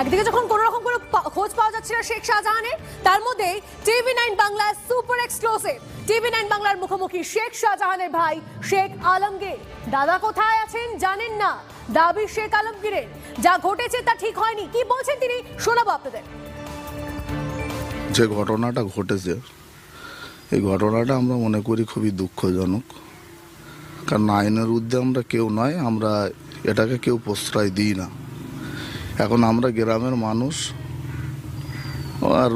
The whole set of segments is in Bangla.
একদিকে যখন কোনো রকম কোনো খোঁজ পাওয়া যাচ্ছে না শেখ শাহজাহানের, তার মধ্যে টিভি নাইন বাংলার সুপার এক্সক্লুসিভ টিভি নাইন বাংলার মুখোমুখি শেখ শাহজাহানের ভাই শেখ আলমগীর। দাদা কোথায় আছেন জানেন না। দাবি শেখ আলমগীরের। যা ঘটেছে তা ঠিক হয়নি। কি বলছেন তিনি? শোনাবো আপনাদের। যে ঘটনাটা ঘটেছে, এই ঘটনাটা আমরা মনে করি খুবই দুঃখজনক। কারণ আইনের ঊর্ধ্বে আমরা কেউ নয়, আমরা এটাকে কেউ প্রশ্রয় দিই না। এখন আমরা গ্রামের মানুষ, আর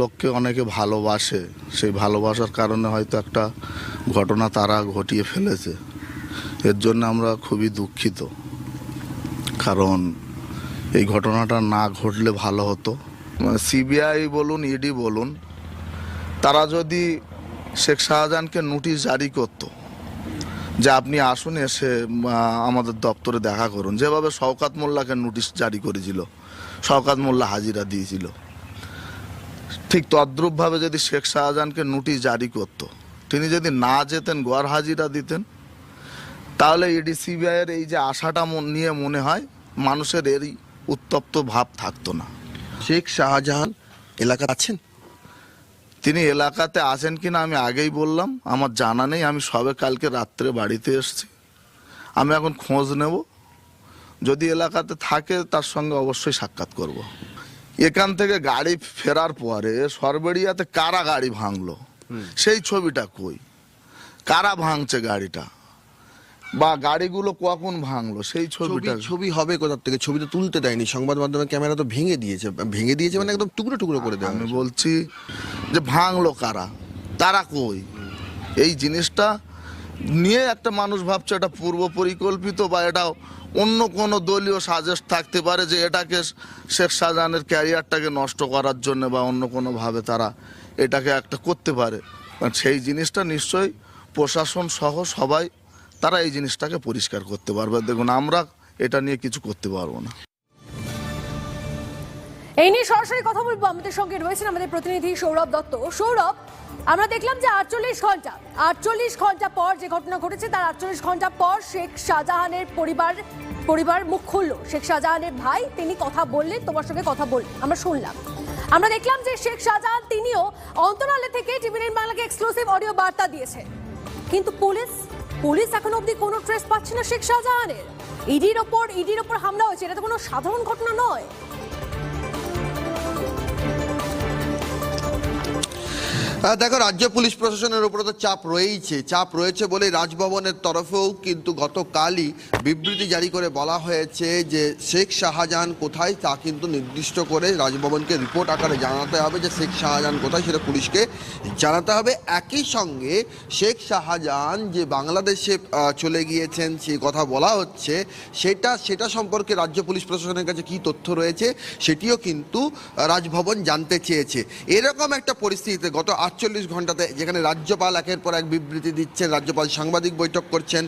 লোককে অনেকে ভালোবাসে। সেই ভালোবাসার কারণে হয়তো একটা ঘটনা তারা ঘটিয়ে ফেলেছে। এর জন্য আমরা খুবই দুঃখিত। কারণ এই ঘটনাটা না ঘটলে ভালো হতো। সিবিআই বলুন, ইডি বলুন, তারা যদি শেখ শাহজাহানকে নোটিশ জারি করত যে আপনি আসুন এসে আমাদের দপ্তরে দেখা করুন। যেভাবে শওকাত মোল্লাকে নোটিশ জারি করেছিল, শওকাত মোল্লা হাজিরা দিয়েছিল। ঠিক তদ্রূপভাবে যদি শেখ শাহজাহানকে নোটিশ জারি করত, তিনি যদি না যেতেন, গোয়ার হাজিরা দিতেন, তাহলে ইডি সিবিআইয়ের এই যে আশাটা নিয়ে মনে হয় মানুষের এরই উত্তপ্ত ভাব থাকতো না। শেখ শাহজাহান এলাকা আছেন? তিনি এলাকাতে আছেন কিনা আমি আগেই বললাম আমার জানা নেই আমি সবে কালকে রাত্রে বাড়িতে এসছি। আমি এখন খোঁজ নেব যদি এলাকাতে থাকে তার সঙ্গে অবশ্যই সাক্ষাৎ করব। এখান থেকে গাড়ি ফেরার পরে সরবেড়িয়াতে কারা গাড়ি ভাঙলো? সেই ছবিটা কই? কারা ভাঙছে গাড়িটা? বা গাড়িগুলো কখন ভাঙলো? সেই ছবি ছবিটা ছবি হবে কোথার থেকে? ছবি তো তুলতে দেয়নি। সংবাদ মাধ্যমে ক্যামেরা তো ভেঙে দিয়েছে। ভেঙে দিয়েছে মানে একদম টুকরো টুকরো করে দেওয়া আমি বলছি যে ভাঙলো কারা? তারা কই? এই জিনিসটা নিয়ে একটা মানুষ ভাবছে এটা পূর্ব পরিকল্পিত বা এটা অন্য কোনো দলীয় সাজেস্ট থাকতে পারে যে এটাকে শেখ শাহজাহানের ক্যারিয়ারটাকে নষ্ট করার জন্য বা অন্য কোনোভাবে তারা এটাকে একটা করতে পারে। সেই জিনিসটা নিশ্চয়ই প্রশাসন সহ সবাই তারা এই জিনিসটাকে পরিষ্কার করতে পারবে। দেখুন, আমরা এটা নিয়ে কিছু করতে পারব না। এই নিয়ে সরাসরি কথা বলব আমাদের সঙ্গে রয়েছেন আমাদের প্রতিনিধি সৌরভ দত্ত। সৌরভ, আমরা দেখলাম যে আটচল্লিশ ঘণ্টা আটচল্লিশ ঘণ্টা পর যে ঘটনা ঘটেছে, তার আটচল্লিশ ঘণ্টা পর শেখ শাহজাহানের পরিবার পরিবার মুখ খুললো। শেখ শাহজাহানের ভাই, তিনি কথা বললেন, তোমার সঙ্গে কথা বললেন আমরা শুনলাম। আমরা দেখলাম যে শেখ শাহজাহান তিনিও অন্তরালে থেকে টিভি বাংলাকে এক্সক্লুসিভ অডিও বার্তা দিয়েছে কিন্তু পুলিশ পুলিশ এখন অবধি কোনো ট্রেস পাচ্ছে না শেখ শাহজাহানের। ইডির ওপর ইডির ওপর হামলা হয়েছে, এটা তো কোনো সাধারণ ঘটনা নয়। দেখো, রাজ্য পুলিশ প্রশাসনের উপরে তো চাপ রয়েইছে। চাপ রয়েছে বলে রাজভবনের তরফেও কিন্তু গতকালই বিবৃতি জারি করে বলা হয়েছে যে শেখ শাহজাহান কোথায় তা কিন্তু নির্দিষ্ট করে রাজভবনকে রিপোর্ট আকারে জানাতে হবে যে শেখ শাহজাহান কোথায় সেটা পুলিশকে জানাতে হবে। একই সঙ্গে শেখ শাহজাহান যে বাংলাদেশে চলে গিয়েছেন, সে কথা বলা হচ্ছে, সেটা সেটা সম্পর্কে রাজ্য পুলিশ প্রশাসনের কাছে কি তথ্য রয়েছে সেটিও কিন্তু রাজভবন জানতে চেয়েছে। এরকম একটা পরিস্থিতিতে গত আটচল্লিশ ঘন্টাতে যেখানে রাজ্যপাল একের পর এক বিবৃতি দিচ্ছেন রাজ্যপাল সাংবাদিক বৈঠক করছেন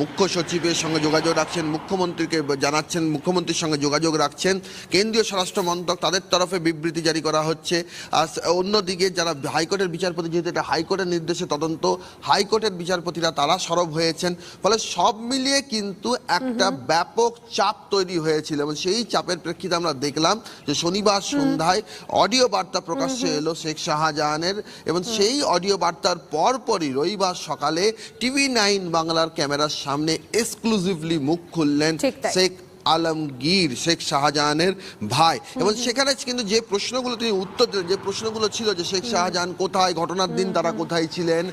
মুখ্য সচিবের সঙ্গে যোগাযোগ রাখছেন মুখ্যমন্ত্রীকে জানাচ্ছেন মুখ্যমন্ত্রীর সঙ্গে যোগাযোগ রাখছেন। কেন্দ্রীয় স্বরাষ্ট্র মন্ত্রক তাদের তরফে বিবৃতি জারি করা হচ্ছে। আর অন্যদিকে যারা হাইকোর্টের বিচারপতি যেহেতু এটা হাইকোর্টের নির্দেশে তদন্ত হাইকোর্টের বিচারপতিরা তারা সরব হয়েছেন। ফলে সব মিলিয়ে কিন্তু একটা ব্যাপক চাপ তৈরি হয়েছিল এবং সেই চাপের প্রেক্ষিতে আমরা দেখলাম যে শনিবার সন্ধ্যায় অডিও বার্তা প্রকাশ্যে এলো শেখ শাহজাহানের এবং সেই অডিও বার্তার পরপরই রবিবার সকালে টিভি নাইন বাংলার ক্যামেরার সামনে এক্সক্লুসিভলি মুখ খুললেন শেখ আলমগীর শেখ শাহজাহানের ভাই। এবং সেখানে কিন্তু যে প্রশ্নগুলো তিনি উত্তর দিলেন যে প্রশ্নগুলো ছিল যে শেখ শাহজাহান কোথায় ঘটনার দিন তারা কোথায় ছিলেন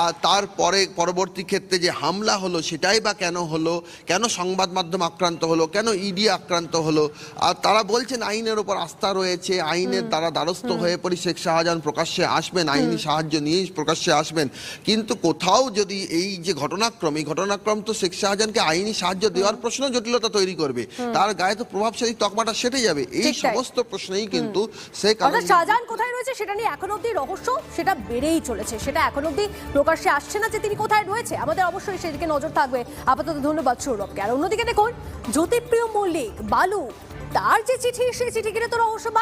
আর তারপরে পরবর্তী ক্ষেত্রে যে হামলা হলো সেটাই বা কেন হলো কেন সংবাদ মাধ্যম আক্রান্ত হলো কেন ইডি আক্রান্ত হলো আর তারা বলছেন আইনের ওপর আস্থা রয়েছে আইনের দ্বারা দ্বারস্থ হয়ে পড়ি শেখ শাহজাহান প্রকাশ্যে আসবেন আইনি সাহায্য নিয়েই প্রকাশ্যে আসবেন। কিন্তু কোথাও যদি এই যে ঘটনাক্রম এই ঘটনাক্রম তো শেখ শাহজাহানকে আইনি সাহায্য দেওয়ার প্রশ্ন জটিলতা তৈরি করবে। তার গায়ে তো প্রভাবশালী তকমাটা সেটে যাবে। এই সমস্ত প্রশ্নেই কিন্তু শেখ শাহজাহান কোথায় রয়েছে সেটা নিয়ে এখন অব্দি রহস্য সেটা বেড়েই চলেছে। সেটা এখন অব্দি প্রকাশ্যে আসছে না যে তিনি কোথায় রয়েছে। আমাদের অবশ্যই সেদিকে নজর থাকবে। আপাতত ধন্যবাদ সৌরভকে। আর অন্যদিকে দেখুন জ্যোতিপ্রিয় মল্লিক বালু তার যে চিঠি সেই চিঠি কিনে তো রহস্য